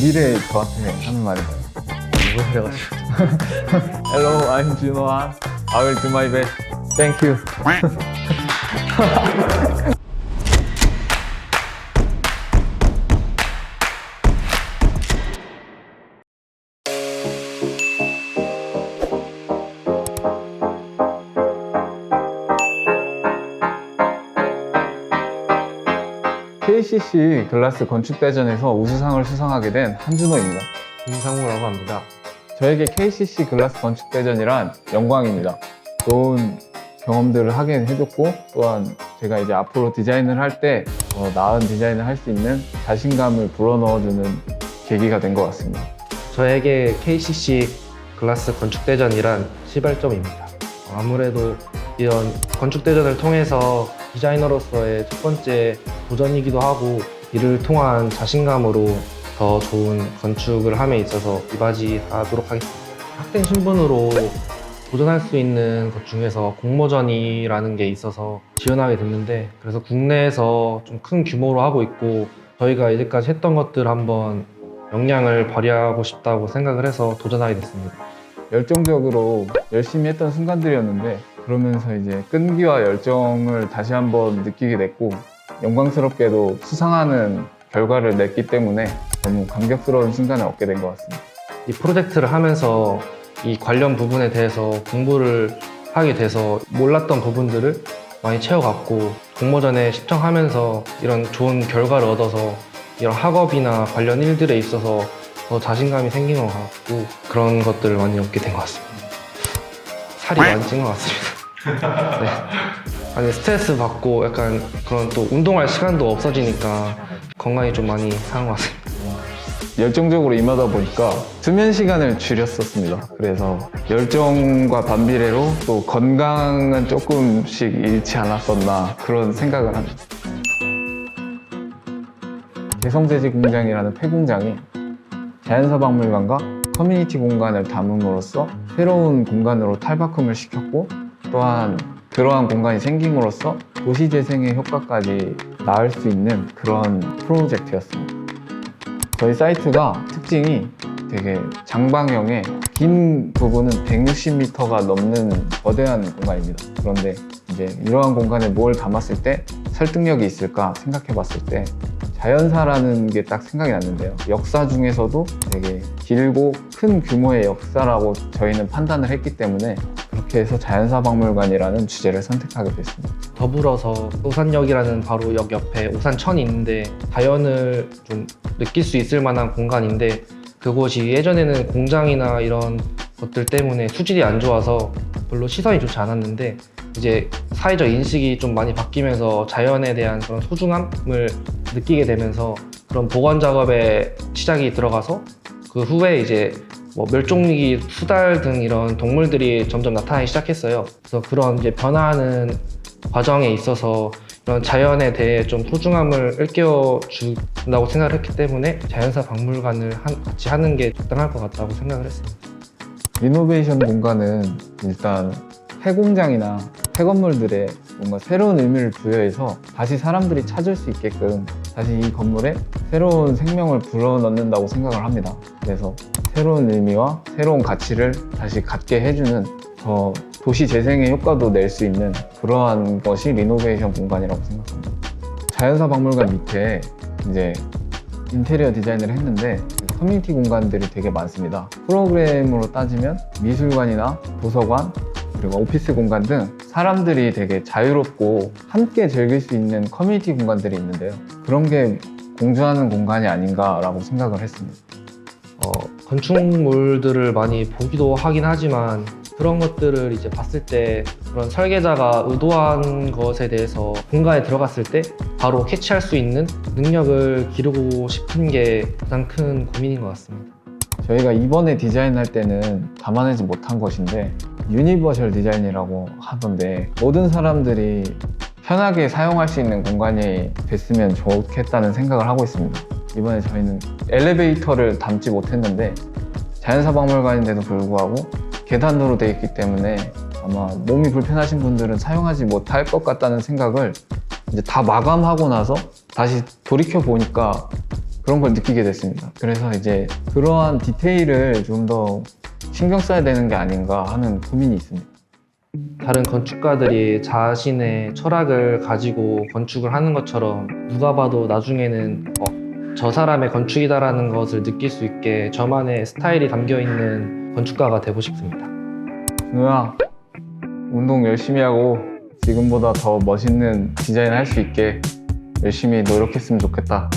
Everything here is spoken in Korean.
미래 저한테 하는 말인가요? 그래가지고 Hello, I'm Junho. I will do my best. Thank you. KCC 글라스 건축대전에서 우수상을 수상하게 된 한준호입니다. 김상우라고 합니다. 저에게 KCC 글라스 건축대전이란 영광입니다. 좋은 경험들을 하게 해줬고 또한 제가 이제 앞으로 디자인을 할 때 더 나은 디자인을 할 수 있는 자신감을 불어넣어주는 계기가 된 것 같습니다. 저에게 KCC 글라스 건축대전이란 시발점입니다. 아무래도 이런 건축대전을 통해서 디자이너로서의 첫 번째 도전이기도 하고 이를 통한 자신감으로 더 좋은 건축을 함에 있어서 이바지하도록 하겠습니다. 학생 신분으로 도전할 수 있는 것 중에서 공모전이라는 게 있어서 지원하게 됐는데 그래서 국내에서 좀 큰 규모로 하고 있고 저희가 이제까지 했던 것들 한번 역량을 발휘하고 싶다고 생각을 해서 도전하게 됐습니다. 열정적으로 열심히 했던 순간들이었는데 그러면서 이제 끈기와 열정을 다시 한번 느끼게 됐고 영광스럽게도 수상하는 결과를 냈기 때문에 너무 감격스러운 순간을 얻게 된 것 같습니다. 이 프로젝트를 하면서 이 관련 부분에 대해서 공부를 하게 돼서 몰랐던 부분들을 많이 채워갔고 공모전에 신청하면서 이런 좋은 결과를 얻어서 이런 학업이나 관련 일들에 있어서 더 자신감이 생긴 것 같고 그런 것들을 많이 얻게 된 것 같습니다. 살이 많이 찐 것 같습니다. 네. 아니 스트레스 받고 약간 그런 또 운동할 시간도 없어지니까 건강이 좀 많이 상한 것 같습니다. 열정적으로 임하다 보니까 수면 시간을 줄였었습니다. 그래서 열정과 반비례로 또 건강은 조금씩 잃지 않았었나 그런 생각을 합니다. 개성재지 공장이라는 폐공장이 자연사 박물관과 커뮤니티 공간을 담음으로써 새로운 공간으로 탈바꿈을 시켰고 또한 그러한 공간이 생김으로써 도시 재생의 효과까지 낳을 수 있는 그런 프로젝트였습니다. 저희 사이트가 특징이 되게 장방형의 긴 부분은 160m가 넘는 거대한 공간입니다. 그런데 이제 이러한 공간에 뭘 담았을 때 설득력이 있을까 생각해 봤을 때 자연사라는 게 딱 생각이 났는데요. 역사 중에서도 되게 길고 큰 규모의 역사라고 저희는 판단을 했기 때문에 그렇게 해서 자연사 박물관이라는 주제를 선택하게 됐습니다. 더불어서 우산역이라는 바로 역 옆에 우산천이 있는데 자연을 좀 느낄 수 있을 만한 공간인데 그곳이 예전에는 공장이나 이런 것들 때문에 수질이 안 좋아서 별로 시선이 좋지 않았는데 이제 사회적 인식이 좀 많이 바뀌면서 자연에 대한 그런 소중함을 느끼게 되면서 그런 보건 작업에 시작이 들어가서 그 후에 이제 뭐 멸종위기 수달 등 이런 동물들이 점점 나타나기 시작했어요. 그래서 그런 이제 변화하는 과정에 있어서 이런 자연에 대해 좀 소중함을 일깨워 준다고 생각을 했기 때문에 자연사 박물관을 한- 같이 하는 게 적당할 것 같다고 생각을 했습니다. 리노베이션 공간은 일단 폐공장이나 폐건물들에 뭔가 새로운 의미를 부여해서 다시 사람들이 찾을 수 있게끔 다시 이 건물에 새로운 생명을 불어넣는다고 생각을 합니다. 그래서 새로운 의미와 새로운 가치를 다시 갖게 해주는 더 도시 재생의 효과도 낼 수 있는 그러한 것이 리노베이션 공간이라고 생각합니다. 자연사 박물관 밑에 이제 인테리어 디자인을 했는데 커뮤니티 공간들이 되게 많습니다. 프로그램으로 따지면 미술관이나 도서관 그리고 오피스 공간 등 사람들이 되게 자유롭고 함께 즐길 수 있는 커뮤니티 공간들이 있는데요. 그런 게 공존하는 공간이 아닌가라고 생각을 했습니다. 어, 건축물들을 많이 보기도 하긴 하지만 그런 것들을 이제 봤을 때 그런 설계자가 의도한 것에 대해서 공간에 들어갔을 때 바로 캐치할 수 있는 능력을 기르고 싶은 게 가장 큰 고민인 것 같습니다. 저희가 이번에 디자인할 때는 담아내지 못한 것인데 유니버셜 디자인이라고 하던데 모든 사람들이 편하게 사용할 수 있는 공간이 됐으면 좋겠다는 생각을 하고 있습니다. 이번에 저희는 엘리베이터를 담지 못했는데 자연사 박물관인데도 불구하고 계단으로 되어 있기 때문에 아마 몸이 불편하신 분들은 사용하지 못할 것 같다는 생각을 이제 다 마감하고 나서 다시 돌이켜 보니까 그런 걸 느끼게 됐습니다. 그래서 이제 그러한 디테일을 좀 더 신경 써야 되는 게 아닌가 하는 고민이 있습니다. 다른 건축가들이 자신의 철학을 가지고 건축을 하는 것처럼 누가 봐도 나중에는 어, 저 사람의 건축이다라는 것을 느낄 수 있게 저만의 스타일이 담겨 있는 건축가가 되고 싶습니다. 누나 운동 열심히 하고 지금보다 더 멋있는 디자인 할 수 있게 열심히 노력했으면 좋겠다.